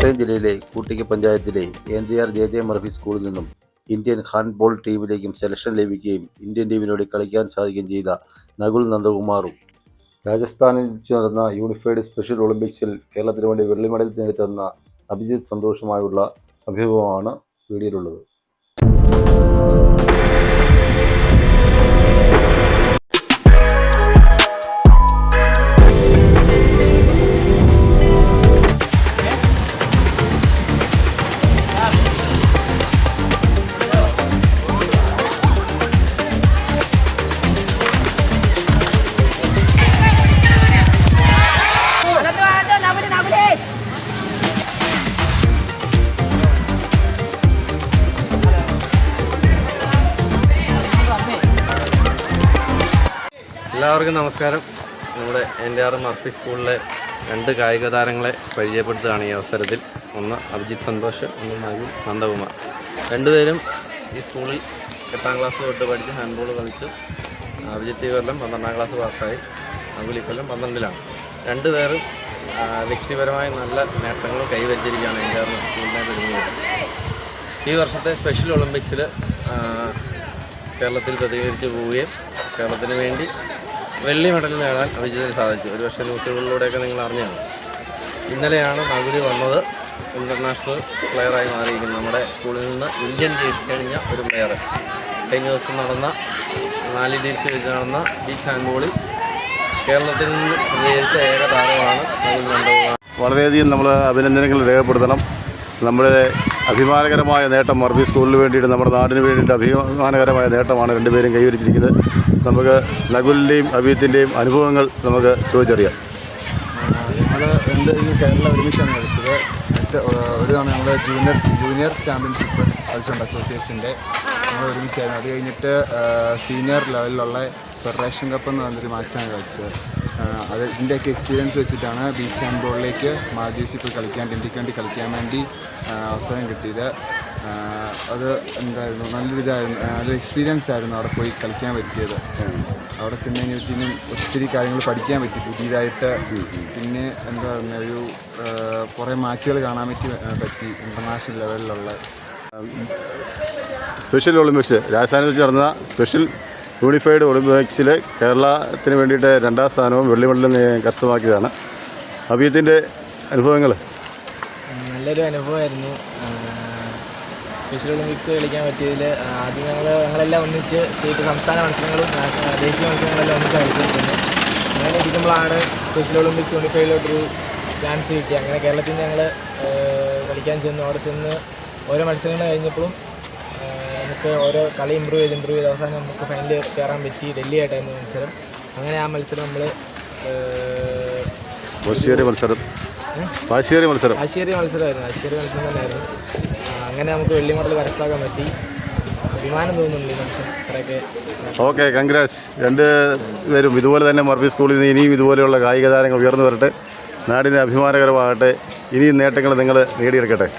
കോട്ടയം ജില്ലയിലെ കൂട്ടിക്ക പഞ്ചായത്തിലെ N D R J J Murphy സ്കൂളിൽ നിന്നും ഇന്ത്യൻ ഹാൻഡ്ബോൾ ടീമിലേക്കും സെലക്ഷൻ ലഭിക്കുകയും ഇന്ത്യൻ ടീമിനോട് കളിക്കാൻ സാധിക്കുകയും ചെയ്ത നകുൽ നന്ദകുമാറും. രാജസ്ഥാനിൽ വെച്ച് നടന്ന യൂണിഫൈഡ് സ്പെഷ്യൽ ഒളിമ്പിക്സിൽ കേരളത്തിന് വേണ്ടി വെള്ളി മെഡൽ നേടിത്തന്ന അഭിജിത്ത് സന്തോഷമായുള്ള അഭിമുഖമാണ് വീഡിയോയിലുള്ളത്. എല്ലാവർക്കും നമസ്കാരം. നമ്മുടെ എന്റെ ആർ മർഫി സ്കൂളിലെ രണ്ട് കായിക താരങ്ങളെ പരിചയപ്പെടുത്തുകയാണ് ഈ അവസരത്തിൽ. ഒന്ന് അഭിജിത്ത് സന്തോഷ് ഒന്ന് നകുൽ നന്ദകുമാർ. രണ്ടുപേരും ഈ സ്കൂളിൽ എട്ടാം ക്ലാസ് തൊട്ട് പഠിച്ച് ഹാൻഡ്ബോൾ കളിച്ചു അഭിജിത്ത് ഈ കൊല്ലം പന്ത്രണ്ടാം ക്ലാസ് പാസ്സായി നകുൽ ഈ കൊല്ലം പന്ത്രണ്ടിലാണ്. രണ്ടുപേരും വ്യക്തിപരമായ നല്ല നേട്ടങ്ങൾ കൈവരിച്ചിരിക്കുകയാണ് എന്റെ ആർ സ്കൂളിനെ തുടങ്ങിയത്. ഈ വർഷത്തെ സ്പെഷ്യൽ ഒളിമ്പിക്സിൽ കേരളത്തിൽ പ്രതികരിച്ച് പോവുകയും കേരളത്തിന് വേണ്ടി വെള്ളി മെഡൽ നേടാൻ അഭിജിത്തിന് സാധിച്ചു. ഒരുപക്ഷെ ന്യൂസുകളിലൂടെയൊക്കെ നിങ്ങൾ അറിഞ്ഞാണ് ഇന്നലെയാണ് മകുതി വന്നത്. ഇന്റർനാഷണൽ പ്ലെയറായി മാറിയിരിക്കുന്നത് നമ്മുടെ സ്കൂളിൽ നിന്ന് ഇന്ത്യൻ ജയിച്ചു കഴിഞ്ഞ ഒരു പ്ലെയർ കഴിഞ്ഞ ദിവസം നടന്ന നാല് ദിവസം വെച്ച് നടന്ന ബീച്ച് ഹാൻഡ്ബോളിൽ കേരളത്തിൽ നിന്ന് പ്രതികരിച്ച ഏക താരമാണ് നന്ദകുമാർ വളരെയധികം നമ്മൾ അഭിനന്ദനങ്ങൾ രേഖപ്പെടുത്തണം. നമ്മുടെ അഭിമാനകരമായ നേട്ടം മർബി സ്കൂളിന് വേണ്ടിയിട്ട് നമ്മുടെ നാടിന് വേണ്ടിയിട്ട് അഭിമാനകരമായ നേട്ടമാണ് രണ്ടുപേരും കൈവരിച്ചിരിക്കുന്നത്. നമുക്ക് നകുലിന്റെയും അഭിയത്തിന്റെയും അനുഭവങ്ങൾ നമുക്ക് ചോദിച്ചറിയാം. ഞങ്ങൾ എന്റെ ഈ കേരള ഒരുമിച്ചാണ് കളിച്ചത്. ഒരു തവണ ഞങ്ങൾ ജൂനിയർ ജൂനിയർ ചാമ്പ്യൻഷിപ്പ് കളിച്ചിട്ടുണ്ട് അസോസിയേഷന്റെ ഞങ്ങൾ ഒരുമിച്ചായിരുന്നു. അത് കഴിഞ്ഞിട്ട് സീനിയർ ലെവലിലുള്ള ഫെഡറേഷൻ കപ്പ് എന്ന് പറഞ്ഞൊരു മാച്ചാണ് കളിച്ചത്. അത് ഇതിന്റെയൊക്കെ എക്സ്പീരിയൻസ് വെച്ചിട്ടാണ് ബി സി ഹാൻഡ്ബോളിലേക്ക് മാധ്യസി ഇപ്പോൾ കളിക്കാൻ ഇന്ത്യയ്ക്ക് വേണ്ടി കളിക്കാൻ വേണ്ടി അവസരം കിട്ടിയത്. അത് എന്തായിരുന്നു? നല്ലൊരു ഇതായിരുന്നു. ആ, നല്ലൊരു എക്സ്പീരിയൻസ് ആയിരുന്നു അവിടെ പോയി കളിക്കാൻ പറ്റിയത്. അവിടെ ചെന്ന് കഴിഞ്ഞപ്പോഴത്തേനും ഒത്തിരി കാര്യങ്ങൾ പഠിക്കാൻ പറ്റി പുതിയതായിട്ട്. പിന്നെ എന്താ പറയുക ഒരു കുറേ മാച്ചുകൾ കാണാൻ പറ്റി പറ്റി ഇന്റർനാഷണൽ ലെവലിലുള്ള സ്പെഷ്യൽ ഒളിമ്പിക്സ് രാജസ്ഥാനിൽ ചേർന്ന സ്പെഷ്യൽ യൂണിഫൈഡ് ഒളിമ്പിക്സിൽ കേരളത്തിന് വേണ്ടിയിട്ട് രണ്ടാം സ്ഥാനവും വെള്ളി മെഡലും കരസ്ഥമാക്കിയതാണ്. അഭിയത്തിന്റെ അനുഭവങ്ങൾ നല്ലൊരു അനുഭവമായിരുന്നു. സ്പെഷ്യൽ ഒളിമ്പിക്സ് കളിക്കാൻ പറ്റിയതിൽ ആദ്യം ഞങ്ങൾ ഞങ്ങളെല്ലാം ഒന്നിച്ച് സ്റ്റേറ്റ് സംസ്ഥാന മത്സരങ്ങളും ദേശീയ മത്സരങ്ങളെല്ലാം ഒന്നിച്ച് കളിച്ചിട്ടുണ്ട്. അങ്ങനെ ഇരിക്കുമ്പോഴാണ് സ്പെഷ്യൽ ഒളിമ്പിക്സ് യൂണിഫൈഡിലോട്ടൊരു ചാൻസ് കിട്ടി അങ്ങനെ കേരളത്തിൽ ഞങ്ങൾ കളിക്കാൻ ചെന്നു. അവിടെ ചെന്ന് ഓരോ മത്സരങ്ങൾ കഴിഞ്ഞപ്പോഴും നമുക്ക് ഓരോ കളി ഇമ്പ്രൂവ് ചെയ്ത് ഇമ്പ്രൂവ് ചെയ്ത് അവസാനം നമുക്ക് ഫൈനലിൽ കയറാൻ പറ്റി. ഡൽഹി ആയിട്ടായിരുന്നു മത്സരം. അങ്ങനെ ആ മത്സരം നമ്മൾ വാശിയേറിയ മത്സരം. വാശിയേറിയ മത്സരം. ആശേരി മത്സരമായിരുന്നു. ആശേരി മത്സരം തന്നെയായിരുന്നു. അങ്ങനെ നമുക്ക് വെള്ളി മെഡൽ കരസ്ഥാക്കാൻ പറ്റി. അഭിമാനം തോന്നുന്നുണ്ട് ഈ മത്സരം. അത്രയൊക്കെ ഓക്കെ കൺഗ്രാറ്റ്സ് രണ്ട് പേരും ഇതുപോലെ തന്നെ മർബി സ്കൂളിൽ നിന്ന് ഇനിയും ഇതുപോലെയുള്ള കായിക താരങ്ങൾ ഉയർന്നു വരട്ടെ. നാടിന് അഭിമാനകരമാകട്ടെ. ഇനിയും നേട്ടങ്ങൾ നിങ്ങൾ നേടിയെടുക്കട്ടെ.